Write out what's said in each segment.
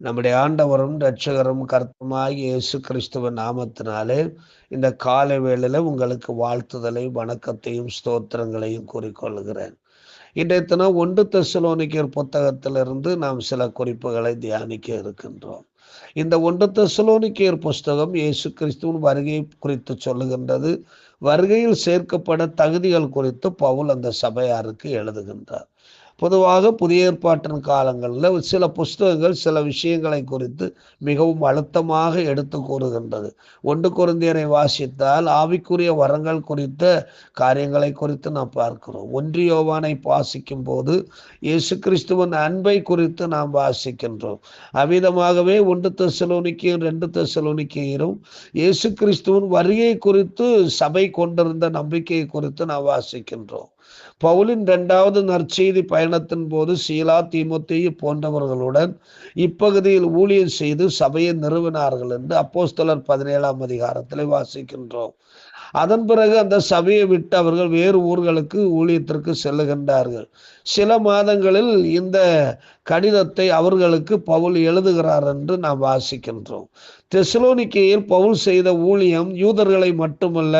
நம்முடைய ஆண்டவரும் ரட்சகரும் கர்த்தமாகிய இயேசு கிறிஸ்துவ நாமத்தினாலே இந்த காலை வேளையில் உங்களுக்கு வாழ்த்துதலை வணக்கத்தையும் ஸ்தோத்திரங்களையும் கூறிக்கொள்கிறேன். இன்றைய தினம் ஒன்று தெசலோனிக்கர் புத்தகத்திலிருந்து நாம் சில குறிப்புகளை தியானிக்க இருக்கின்றோம். இந்த ஒன்று தெசலோனிக்கர் புஸ்தகம் இயேசு கிறிஸ்துவின் வருகை குறித்து சொல்லுகின்றது. வருகையில் சேர்க்கப்பட தகுதிகள் குறித்து பவுல் அந்த சபையாருக்கு எழுதுகின்றார். பொதுவாக புதிய ஏற்பாட்டின் காலங்களில் சில புஸ்தகங்கள் சில விஷயங்களை குறித்து மிகவும் அழுத்தமாக எடுத்து கூறுகின்றது. ஒன்று குருந்தியரை வாசித்தால் ஆவிக்குரிய வரங்கள் குறித்த காரியங்களை குறித்து நாம் பார்க்கிறோம். ஒன்றியோவானை வாசிக்கும் போது இயேசு கிறிஸ்துவன் அன்பை குறித்து நாம் வாசிக்கின்றோம். அவ்விதமாகவே ஒன்று தசலோனிக்கையும் ரெண்டு தெசலோனிக்கையரும் இயேசு கிறிஸ்துவன் வருகை குறித்து சபை கொண்டிருந்த நம்பிக்கையை குறித்து நாம் வாசிக்கின்றோம். பவுலின் இரண்டாவது நற்செய்தி பயணத்தின் போது சீலா தீமுத்தையு போன்றவர்களுடன் இப்பகுதியில் ஊழியம் செய்து சபையை நிறுவினார்கள் என்று அப்போஸ்தலர் பதினேழாம் அதிகாரத்தில் வாசிக்கின்றோம். அதன் பிறகு அந்த சபையை விட்டு அவர்கள் வேறு ஊர்களுக்கு ஊழியத்திற்கு செல்லுகின்றார்கள். சில மாதங்களில் இந்த கடிதத்தை அவர்களுக்கு பவுல் எழுதுகிறார் என்று நாம் வாசிக்கின்றோம். தெசலோனிக்கையில் பவுல் செய்த ஊழியம் யூதர்களை மட்டுமல்ல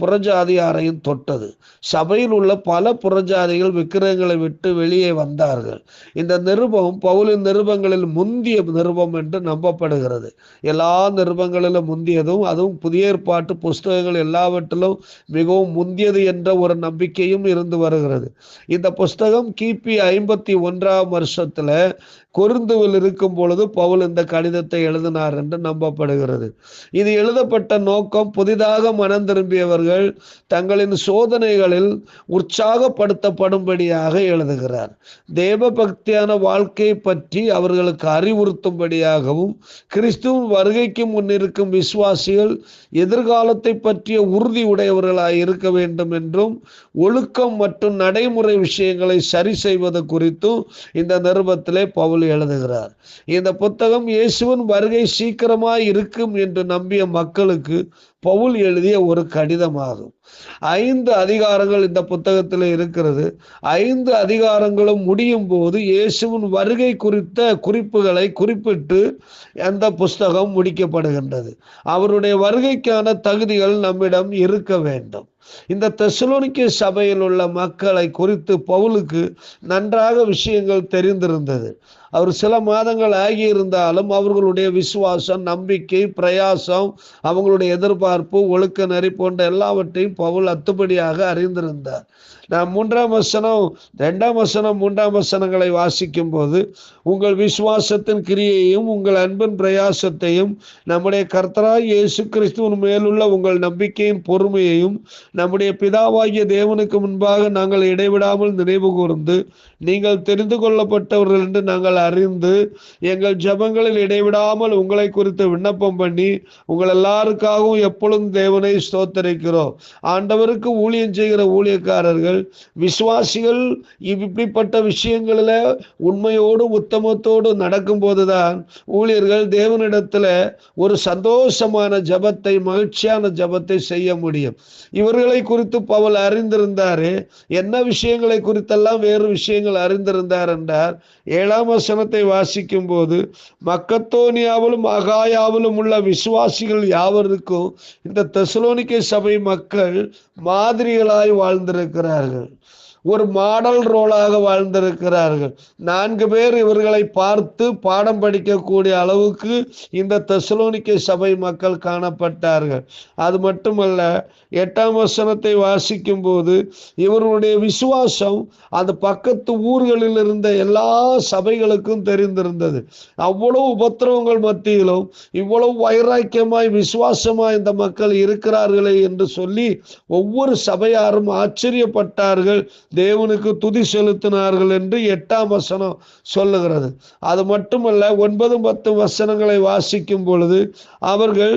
புறஜாதியாரையும் தொட்டது. சபையில் உள்ள பல புறஜாதிகள் விக்கிரகங்களை விட்டு வெளியே வந்தார்கள். இந்த நிருபம் பவுலின் நிருபங்களில் முந்திய நிருபம் என்று நம்பப்படுகிறது. எல்லா நிருபங்களிலும் முந்தியதும் அதுவும் புதிய ஏற்பாட்டு புஸ்தகங்கள் எல்லாவற்றிலும் மிகவும் முந்தியது என்ற ஒரு நம்பிக்கையும் இருந்து வருகிறது. இந்த புஸ்தகம் கிபி ஐம்பத்தி ஒன்றாம் வருஷத்துல கொருந்துவில் இருக்கும் பொழுது பவுல் இந்த கடிதத்தை எழுதினார் என்று நம்பப்படுகிறது. இது எழுதப்பட்ட நோக்கம் புதிதாக மனம் திரும்பியவர்கள் தங்களின் சோதனைகளில் உற்சாகப்படுத்தப்படும்படியாக எழுதுகிறார். தேவ பக்தியான வாழ்க்கையை பற்றி அவர்களுக்கு அறிவுறுத்தும்படியாகவும் கிறிஸ்துவின் வருகைக்கு முன்னிருக்கும் விசுவாசிகள் எதிர்காலத்தை பற்றிய உறுதி உடையவர்களாக இருக்க வேண்டும் என்றும் ஒழுக்கம் மற்றும் நடைமுறை விஷயங்களை சரி செய்வது குறித்தும் இந்த நிருபத்திலே பவுல் எழுதுகிறார். இந்த புத்தகம் இயேசுவின் வருகை சீக்கிரமாய் இருக்கும் என்று நம்பிய மக்களுக்கு பவுல் எழுதிய ஒரு கடிதமாகும். ஐந்து அதிகாரங்கள் இந்த புத்தகத்தில் இருக்கிறது. ஐந்து அதிகாரங்களும் முடியும் போது இயேசுவின் வருகை குறித்த குறிப்புகளை குறிப்பிட்டு அந்த புஸ்தகம் முடிக்கப்படுகின்றது. அவருடைய வருகைக்கான தகுதிகள் நம்மிடம் இருக்க வேண்டும். இந்த தெசலோனிக்க சபையில் உள்ள மக்களை குறித்து பவுலுக்கு நன்றாக விஷயங்கள் தெரிந்திருந்தது. அவர் சில மாதங்கள் ஆகியிருந்தாலும் அவர்களுடைய விசுவாசம் நம்பிக்கை பிரயாசம் அவங்களுடைய எதிர்பார்ப்பு ஒழுக்க நெறி போன்ற எல்லாவற்றையும் பவுல் அத்துப்படியாக அறிந்திருந்தார். நான் மூன்றாம் வசனம் ரெண்டாம் வசனம் மூன்றாம் வசனங்களை வாசிக்கும் போது உங்கள் விசுவாசத்தின் கிரியையும் உங்கள் அன்பின் பிரயாசத்தையும் நம்முடைய கர்த்தராய் இயேசு கிறிஸ்துவின் மேலுள்ள உங்கள் நம்பிக்கையின் பொறுமையையும் நம்முடைய பிதாவாகிய தேவனுக்கு முன்பாக நாங்கள் இடைவிடாமல் நினைவு கூர்ந்து நீங்கள் தெரிந்து கொள்ளப்பட்டவர்கள் என்று நாங்கள் அறிந்து எங்கள் ஜபங்களில் இடைவிடாமல் உங்களை குறித்து விண்ணப்பம் பண்ணி உங்கள் எல்லாருக்காகவும் எப்பொழுதும் தேவனை ஸ்தோத்தரிக்கிறோம். ஆண்டவருக்கு ஊழியம் செய்கிற ஊழியக்காரர்கள் விசுவாசிகள் இப்படிப்பட்ட விஷயங்களில் உண்மையோடு உத்தமத்தோடு நடக்கும் போதுதான் ஊழியர்கள் தேவனிடத்துல ஒரு சந்தோஷமான ஜபத்தை மகிழ்ச்சியான ஜபத்தை செய்ய முடியும். இவர்களை குறித்து பவல் அறிந்திருந்தாரு. என்ன விஷயங்களை குறித்தெல்லாம் வேறு விஷயங்கள் அறிந்திருந்தார் என்றார். ஏழாம் வசனத்தை வாசிக்கும் போது மக்கத்தோனியாவிலும் அகாயாவிலும் உள்ள விசுவாசிகள் யாவருக்கும் இந்த தெசலோனிக்கை சபை மக்கள் மாதிரிகளாய் வாழ்ந்திருக்கிறார்கள். ஒரு மாடல் ரோலாக வாழ்ந்திருக்கிறார்கள். நான்கு பேர் இவர்களை பார்த்து பாடம் படிக்கக்கூடிய அளவுக்கு இந்த தெசலோனிக்க சபை மக்கள் காணப்பட்டார்கள். அது மட்டுமல்ல எட்டாம் வசனத்தை வாசிக்கும் போது இவர்களுடைய விசுவாசம் அந்த பக்கத்து ஊர்களில் இருந்த எல்லா சபைகளுக்கும் தெரிந்திருந்தது. அவ்வளவு உபத்திரவங்கள் மத்தியிலும் இவ்வளவு வைராக்கியமாய் விசுவாசமாய் இந்த மக்கள் இருக்கிறார்களே என்று சொல்லி ஒவ்வொரு சபையாரும் ஆச்சரியப்பட்டார்கள். தேவனுக்கு துதி செலுத்தினார்கள் என்று எட்டாம் வசனம் சொல்லுகிறது. அது மட்டுமல்ல ஒன்பது பத்து வசனங்களை வாசிக்கும் பொழுது அவர்கள்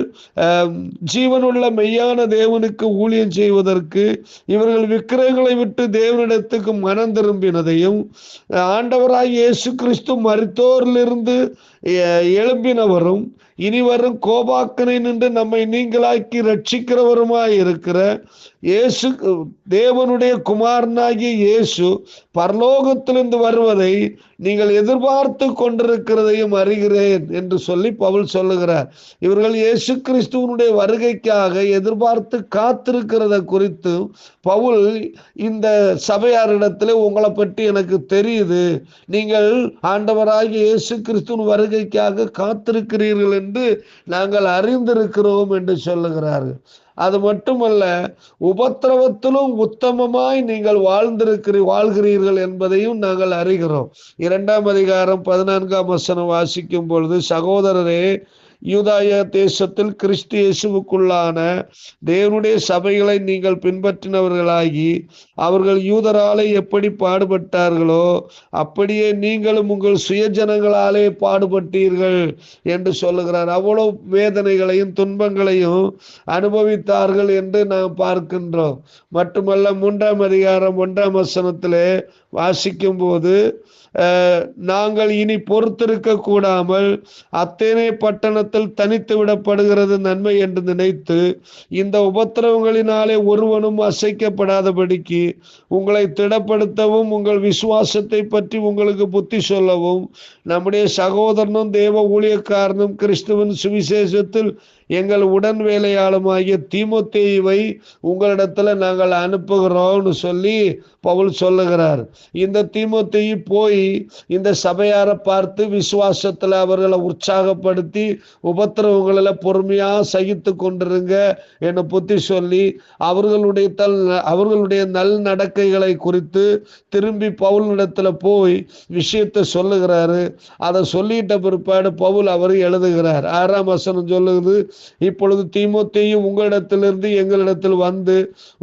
ஜீவனுள்ள மெய்யான தேவனுக்கு ஊழியம் செய்வதற்கு இவர்கள் விக்கிரகங்களை விட்டு தேவனிடத்துக்கு மனம் திரும்பினதையும் ஆண்டவராய் இயேசு கிறிஸ்து மருத்தோரிலிருந்து எழும்பினவரும் இனி வரும் கோபாக்கனை நின்று நம்மை நீங்களாக்கி ரட்சிக்கிறவருமாய் இருக்கிற இயேசு தேவனுடைய குமாரனாகிய இயேசு பரலோகத்திலிருந்து வருவதை நீங்கள் எதிர்பார்த்து கொண்டிருக்கிறதையும் அறிகிறேன் என்று சொல்லி பவுல் சொல்லுகிறார். இவர்கள் இயேசு கிறிஸ்துவனுடைய வருகைக்காக எதிர்பார்த்து காத்திருக்கிறத குறித்து பவுல் இந்த சபையாரிடத்தில் உங்களை பற்றி எனக்கு தெரியுது. நீங்கள் ஆண்டவராகிய இயேசு கிறிஸ்துவின் வருகைக்காக காத்திருக்கிறீர்கள் என்று நாங்கள் அறிந்திருக்கிறோம் என்று சொல்லுகிறார்கள். அது மட்டுமல்ல உபத்திரவத்திலும் உத்தமமாய் நீங்கள் வாழ்ந்திருக்கிறீ வாழ்கிறீர்கள் என்பதையும் நாங்கள் அறிகிறோம். இரண்டாம் அதிகாரம் பதினான்காம் வசனம் வாசிக்கும் பொழுது சகோதரரே யூதாய தேசத்தில் கிறிஸ்து இயேசுவுக்குள்ளான தேவனுடைய சபைகளை நீங்கள் பின்பற்றினவர்களாகி அவர்கள் யூதராலே எப்படி பாடுபட்டார்களோ அப்படியே நீங்களும் உங்கள் சுயஜனங்களாலே பாடுபட்டீர்கள் என்று சொல்லுகிறார். அவ்வளவு வேதனைகளையும் துன்பங்களையும் அனுபவித்தார்கள் என்று நாம் பார்க்கின்றோம். மட்டுமல்ல மூன்றாம் அதிகாரம் ஒன்றாம் வசனத்திலே வாசிக்கும் போது நாங்கள் இனி பொறுத்திருக்க கூடாமல் அத்தேனே பட்டணத்தில் தனித்து விடப்படுகிறது நன்மை என்று நினைத்து இந்த உபத்திரவங்களினாலே ஒருவனும் அசைக்கப்படாதபடிக்கு உங்களை திடப்படுத்தவும் உங்கள் விசுவாசத்தை பற்றி உங்களுக்கு புத்தி சொல்லவும் நம்முடைய சகோதரனும் தேவ ஊழியக்காரனும் கிறிஸ்துவன் சுவிசேஷத்தில் எங்கள் உடன் வேலையாளுமாகிய தீமோத்தேயுவை உங்களிடத்துல நாங்கள் அனுப்புகிறோம்னு சொல்லி பவுல் சொல்லுகிறார் இந்த தீமுத்தையும் போய் இந்த சபையாரை பார்த்து விசுவாசத்தில் அவர்களை உற்சாகப்படுத்தி உபத்திரவுகளில் பொறுமையாக சகித்து கொண்டிருங்க என்னை புத்தி சொல்லி அவர்களுடைய தல் அவர்களுடைய நல் நடக்கைகளை குறித்து திரும்பி பவுலிடத்துல போய் விஷயத்தை சொல்லுகிறாரு. அதை சொல்லிட்ட பிற்பாடு பவுல் அவர் எழுதுகிறார். ஆறாம் வசனம் சொல்லுகிறது இப்பொழுது தீமுத்தையும் உங்களிடத்திலிருந்து எங்களிடத்தில் வந்து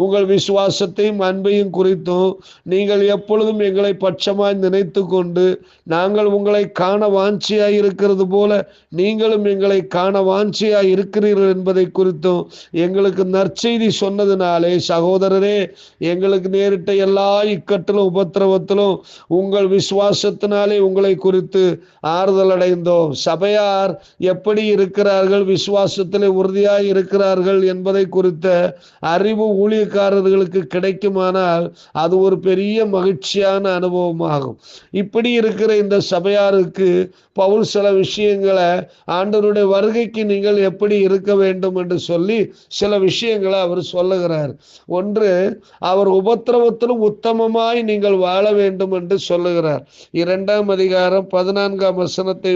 உங்கள் விசுவாசத்தையும் அன்பையும் குறித்தும் நீங்கள் எப்பொழுதும் எங்களை பட்சமாய் நினைத்து கொண்டு நாங்கள் உங்களை காண வாஞ்சியாய் இருக்கிறது போல நீங்களும் எங்களை காண வாஞ்சியாய் இருக்கிறீர்கள் என்பதை குறித்தும் எங்களுக்கு நற்செய்தி சொன்னதுனாலே சகோதரரே எங்களுக்கு நேரிட்ட எல்லா இக்கட்டிலும் உபத்திரவத்திலும் உங்கள் விசுவாசத்தினாலே உங்களை குறித்து ஆறுதல் அடைந்தோம். சபையார் எப்படி இருக்கிறார்கள் விசுவாசத்திலே உறுதியாய் இருக்கிறார்கள் என்பதை குறித்த அறிவு ஊழியக்காரர்களுக்கு கிடைக்குமானால் அது ஒரு பெரிய மகிழ்ச்சியான அனுபவமாகும். இப்படி இருக்கிற இந்த சபையாருக்கு பவுல் சில விஷயங்களை ஆண்டவருடைய வருகைக்கு நீங்கள் எப்படி இருக்க வேண்டும் என்று சொல்லி சில விஷயங்களை அவர் சொல்லுகிறார். ஒன்று அவர் உபத்திரவத்திலும் உத்தமமாய் நீங்கள் வாழ வேண்டும் என்று சொல்லுகிறார். இரண்டாம் அதிகாரம் பதினான்காம் வசனத்தை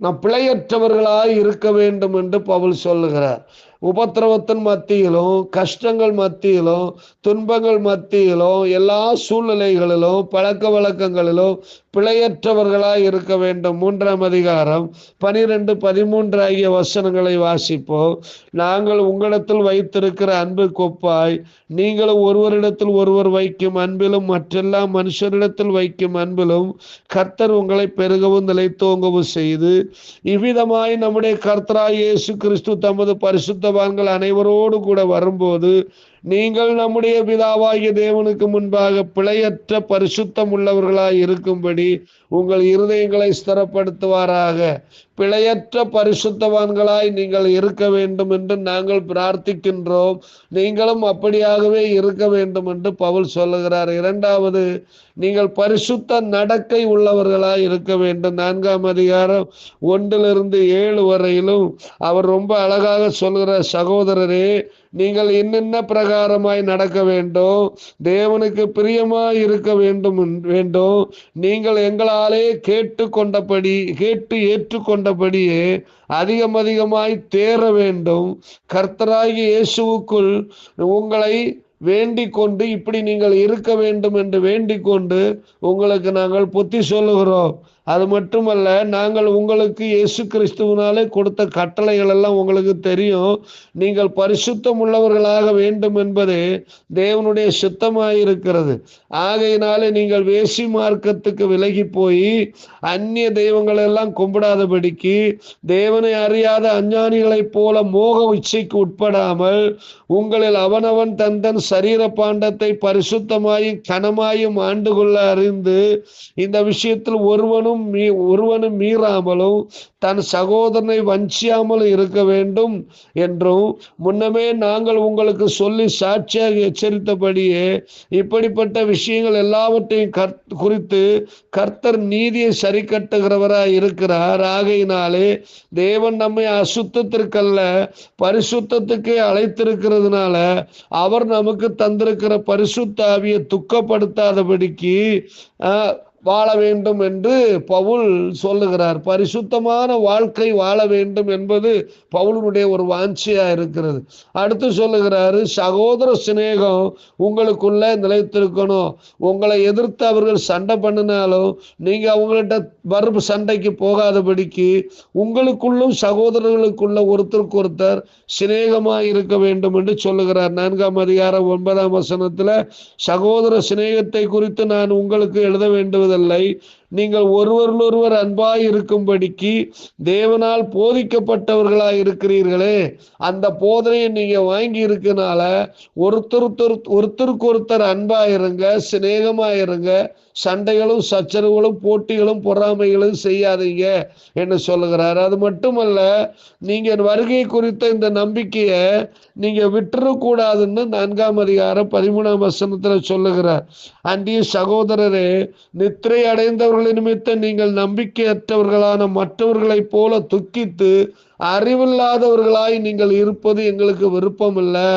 நாம் பிழையற்றவர்களாய் இருக்க வேண்டும் என்று பவுல் சொல்லுகிறார். உபத்திரவத்தின் மத்தியிலும் கஷ்டங்கள் மத்தியிலும் துன்பங்கள் மத்தியிலும் எல்லா சூழ்நிலைகளிலும் பழக்க வழக்கங்களிலும் பிழையற்றவர்களாய் இருக்க வேண்டும். மூன்றாம் அதிகாரம் பனிரெண்டு பதிமூன்று ஆகிய வசனங்களை வாசிப்போம். நாங்கள் உங்களிடத்தில் வைத்திருக்கிற அன்பு கொப்பாய் நீங்களும் ஒருவரிடத்தில் ஒருவர் வைக்கும் அன்பிலும் மற்றெல்லா மனுஷரிடத்தில் வைக்கும் அன்பிலும் கர்த்தர் உங்களை பெருகவும் நிலைத்தோங்கவும் செய்து இவ்விதமாய் நம்முடைய கர்த்தராய் இயேசு கிறிஸ்து தமது பரிசுத்தவான்கள் அனைவரோடு கூட வரும்போது நீங்கள் நம்முடைய பிதாவாகிய தேவனுக்கு முன்பாக பிழையற்ற பரிசுத்தம் உள்ளவர்களாய் இருக்கும்படி உங்கள் இருதயங்களை ஸ்திரப்படுத்துவாராக. பிழையற்ற பரிசுத்தவான்களாய் நீங்கள் இருக்க வேண்டும் என்று நாங்கள் பிரார்த்திக்கின்றோம். நீங்களும் அப்படியாகவே இருக்க வேண்டும் என்று பவுல் சொல்லுகிறார். இரண்டாவது நீங்கள் பரிசுத்த நடக்கை உள்ளவர்களாய் இருக்க வேண்டும். நான்காம் அதிகாரம் ஒன்றிலிருந்து ஏழு வரையிலும் அவர் ரொம்ப அழகாக சொல்கிற சகோதரரே நீங்கள் என்னென்ன பிரகாரமாய் நடக்க வேண்டும்? தேவனுக்கு பிரியமாய் இருக்க வேண்டும் வேண்டும். நீங்கள் எங்களாலே கேட்டு கொண்டபடி கேட்டு ஏற்றுக்கொண்டபடியே அதிகம் அதிகமாய் தேர வேண்டும். கர்த்தராகி இயேசுவுக்குள் உங்களை வேண்டிக் கொண்டு இப்படி நீங்கள் இருக்க வேண்டும் என்று வேண்டிக் கொண்டு உங்களுக்கு நாங்கள் புத்தி சொல்லுகிறோம். அது மட்டுமல்ல நாங்கள் உங்களுக்கு இயேசு கிறிஸ்துவனாலே கொடுத்த கட்டளைகள் எல்லாம் உங்களுக்கு தெரியும். நீங்கள் பரிசுத்தம் உள்ளவர்களாக வேண்டும் என்பது தேவனுடைய சித்தமாயிருக்கிறது. ஆகையினாலே நீங்கள் வேசி மார்க்கத்துக்கு விலகி போய் அந்நிய தெய்வங்கள் எல்லாம் கும்பிடாதபடிக்கு தேவனை அறியாத அஞ்ஞானிகளைப் போல மோக இச்சைக்கு உட்படாமல் உங்களில் அவனவன் தந்தன் சரீர பாண்டத்தை பரிசுத்தமாயும் கனமாயும் ஆண்டு கொள்ள அறிந்து இந்த விஷயத்தில் ஒருவனும் ஒருவனும் மீ ஒருவனும் மீறாமலும் தன் சகோதரனை வஞ்சியாமலும் இருக்க வேண்டும் என்றும் முன்னமே நாங்கள் உங்களுக்கு சொல்லி சாட்சியாக எச்சரித்தபடியே இப்படிப்பட்ட விஷயங்கள் எல்லாவற்றையும் கர்த் குறித்து கர்த்தர் நீதியை சரி கட்டுகிறவராய் இருக்கிறார். ஆகையினாலே தேவன் நம்மை அசுத்தத்திற்கல்ல பரிசுத்தத்துக்கே அழைத்திருக்கிறதுனால அவர் நமக்கு தந்திருக்கிற பரிசுத்தாவியை துக்கப்படுத்தாதபடிக்கு ஆஹ், வாழ வேண்டும் என்று பவுல் சொல்லுகிறார். பரிசுத்தமான வாழ்க்கை வாழ வேண்டும் என்பது பவுலினுடைய ஒரு வாஞ்சியா இருக்கிறது. அடுத்து சொல்லுகிறாரு சகோதர சிநேகம் உங்களுக்குள்ள நிலைத்திருக்கணும். உங்களை எதிர்த்து அவர்கள் சண்டை பண்ணினாலும் நீங்க அவங்கள்ட்ட வரும் சண்டைக்கு போகாதபடிக்கு உங்களுக்குள்ளும் சகோதரர்களுக்குள்ள ஒருத்தருக்கு ஒருத்தர் சிநேகமா இருக்க வேண்டும் என்று சொல்லுகிறார். நான்காம் அதிகாரம் ஒன்பதாம் வசனத்துல சகோதர சிநேகத்தை குறித்து நான் உங்களுக்கு எழுத வேண்டும் the light நீங்கள் ஒருவரிலொருவர் அன்பாய் இருக்கும்படிக்கு தேவனால் போதிக்கப்பட்டவர்களாய் இருக்கிறீர்களே. அந்த போதனையை நீங்க வாங்கி இருக்கனால ஒருத்தர் ஒருத்தருக்கு ஒருத்தர் அன்பா இருங்க சிநேகமா இருங்க. சண்டைகளும் சச்சரவுகளும் போட்டிகளும் பொறாமைகளும் செய்யாதீங்க என்று சொல்லுகிறார். அது மட்டுமல்ல நீங்க வருகை குறித்த இந்த நம்பிக்கையை நீங்க விட்டுறக்கூடாதுன்னு நான்காம் அதிகாரம் பதிமூணாம் வசனத்துல சொல்லுகிறார். அன்றைய சகோதரரே நித்திரை அவர்களை நிமித்தம் நீங்கள் நம்பிக்கையற்றவர்களான மற்றவர்களைப் போல துக்கித்து அறிவில்லாதவர்களாய் நீங்கள் இருப்பது எங்களுக்கு விருப்பம் இல்லை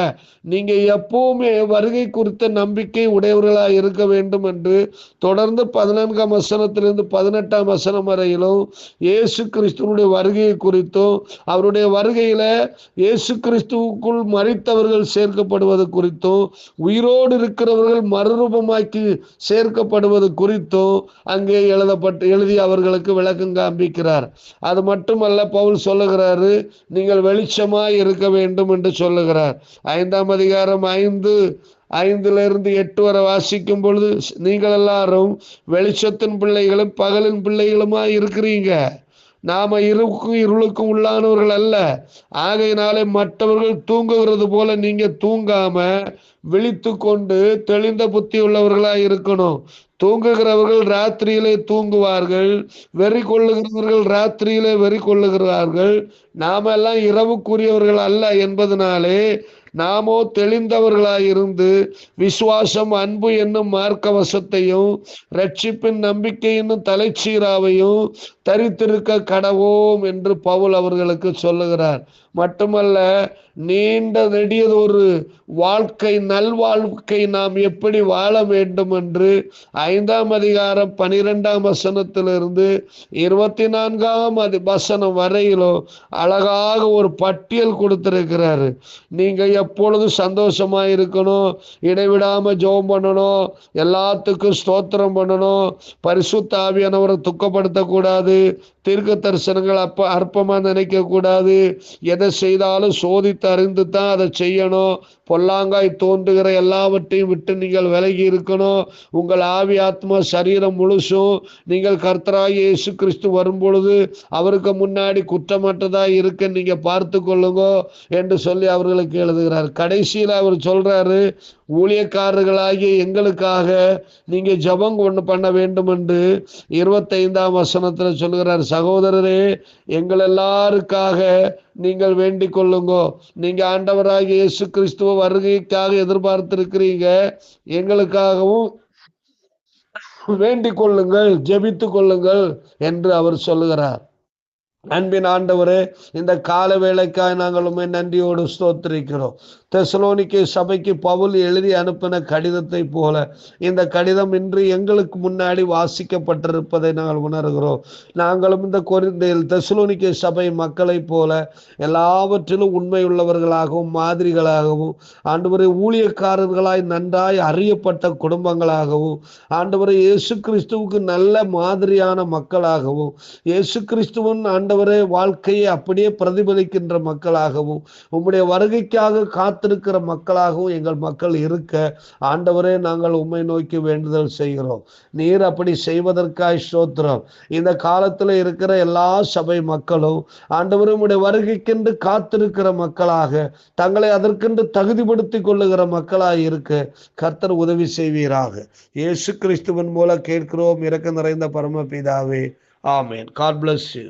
நீங்க எப்பவுமே வருகை குறித்த நம்பிக்கை உடையவர்களாய் இருக்க வேண்டும் என்று தொடர்ந்து பதினான்காம் வசனத்திலிருந்து பதினெட்டாம் வசனம் வரையிலும் இயேசு கிறிஸ்துவனுடைய வருகையை குறித்தும் அவருடைய வருகையில இயேசு கிறிஸ்துவுக்குள் மறித்தவர்கள் சேர்க்கப்படுவது குறித்தும் உயிரோடு இருக்கிறவர்கள் மறுரூபமாக்கி சேர்க்கப்படுவது குறித்தும் அங்கே எழுதப்பட்டு எழுதி அவர்களுக்கு விளக்கம் காண்பிக்கிறார். அது மட்டுமல்ல பவுல் சொல்லுகிறார் நீங்கள் வெளிச்சமாய் இருக்க வேண்டும் என்று சொல்லுகிறார். ஐந்தாம் அதிகாரம் ஐந்து ஐந்துல இருந்து எட்டு வரை வாசிக்கும் பொழுது நீங்கள் எல்லாரும் வெளிச்சத்தின் பிள்ளைகளும் பகலின் பிள்ளைகளுமா இருக்கிறீங்க. நாம இருக்கும் இருளுக்கும் உள்ளானவர்கள் அல்ல. ஆகையினாலே மற்றவர்கள் தூங்குகிறது போல நீங்க தூங்காம விழித்து கொண்டு தெளிந்த புத்தி உள்ளவர்களா இருக்கணும். தூங்குகிறவர்கள் ராத்திரியிலே தூங்குவார்கள் வெறி கொள்ளுகிறவர்கள் ராத்திரியிலே வெறி கொள்ளுகிறார்கள். நாமெல்லாம் இரவுக்குரியவர்கள் அல்ல என்பதனாலே நாமோ தெளிந்தவர்களாயிருந்து விசுவாசம் அன்பு என்னும் மார்க்க வசத்தையும் ரட்சிப்பின் நம்பிக்கை என்னும் தலைச்சீராவையும் தரித்திருக்க கடவோம் என்று பவுல் அவர்களுக்கு சொல்லுகிறார். மட்டுமல்ல நீண்ட நெடியதொரு வாழ்க்கை நல்வாழ்க்கை நாம் எப்படி வாழ வேண்டும் என்று ஐந்தாம் அதிகாரம் பனிரெண்டாம் வசனத்திலிருந்து இருபத்தி நான்காம் அதி வசனம் வரையிலும் அழகாக ஒரு பட்டியல் கொடுத்திருக்கிறாரு. நீங்க எப்பொழுது சந்தோஷமா இருக்கணும் இடைவிடாம ஜோம் பண்ணணும். எல்லாத்துக்கும் ஸ்தோத்திரம் பண்ணணும். பரிசுத்த ஆவியானவரை துக்கப்படுத்தக்கூடாது. தீர்க்க தரிசனங்கள் அப்ப அற்பமா நினைக்க கூடாது எதை செய்தாலும் சோதித்து அறிந்து தான் அதை செய்யணும். பொல்லாங்காய் தோன்றுகிற எல்லாவற்றையும் விட்டு நீங்கள் விலகி இருக்கணும். உங்கள் ஆவி ஆத்மா சரீரம் முழுசும் நீங்கள் கர்த்தராய் இயேசு கிறிஸ்து வரும்பொழுது அவருக்கு முன்னாடி குற்றமற்றதா இருக்க நீங்க பார்த்து கொள்ளுங்க என்று சொல்லி அவர்களுக்கு எழுதுகிறார். கடைசியில் அவர் சொல்றாரு ஊழியக்காரர்களாகிய எங்களுக்காக நீங்க ஜபம் ஒன்று பண்ண வேண்டும் என்று இருபத்தைந்தாம் வசனத்தில் சொல்கிறார் சகோதரரே எங்கள் எல்லாருக்காக நீங்கள் வேண்டிக் கொள்ளுங்கோ. நீங்க ஆண்டவராகிய இயேசு கிறிஸ்துவ வருகைக்காக எதிர்பார்த்திருக்கிறீங்க. எங்களுக்காகவும் வேண்டிக் கொள்ளுங்கள் ஜெபித்துக் கொள்ளுங்கள் என்று அவர் சொல்லுகிறார். அன்பின் ஆண்டவரே இந்த கால வேலைக்காய் நாங்கள் உண்மை நன்றியோடு ஸ்தோத்திரிக்கிறோம். தெசலோனிக்கை சபைக்கு பவுல் எழுதி அனுப்பின கடிதத்தை போல இந்த கடிதம் இன்று எங்களுக்கு முன்னாடி வாசிக்கப்பட்டிருப்பதை நாங்கள் உணர்கிறோம். நாங்களும் இந்த கொரிந்தையில் தெசலோனிக்கை சபை மக்களைப் போல எல்லாவற்றிலும் உண்மையுள்ளவர்களாகவும் மாதிரிகளாகவும் ஆண்டவரை ஊழியக்காரர்களாய் நன்றாய் அறியப்பட்ட குடும்பங்களாகவும் ஆண்டவரை இயேசு கிறிஸ்துவுக்கு நல்ல மாதிரியான மக்களாகவும் இயேசு கிறிஸ்துவன் ஆண்டவரே வாழ்க்கையை அப்படியே பிரதிபலிக்கின்ற மக்களாகவும் உம்முடைய வருகைக்காக காத்திருக்கிற மக்களாகவும் எங்கள் மக்கள் இருக்க ஆண்டவரே நாங்கள் உண்மை நோக்கி வேண்டுதல் செய்கிறோம். நீர் அப்படி செய்வதற்காய் ஸ்தோத்திரம். இந்த காலத்துல இருக்கிற எல்லா சபை மக்களும் ஆண்டவரே உம்முடைய வருகைக்கென்று காத்திருக்கிற மக்களாக தங்களை அதற்கென்று தகுதிப்படுத்திக் கொள்ளுகிற மக்களாக இருக்க கர்த்தர் உதவி செய்வீராக. இயேசு கிறிஸ்துவன் மூலம் கேட்கிறோம் இறக்க நிறைந்த பரமபிதாவே. ஆமேன். God bless you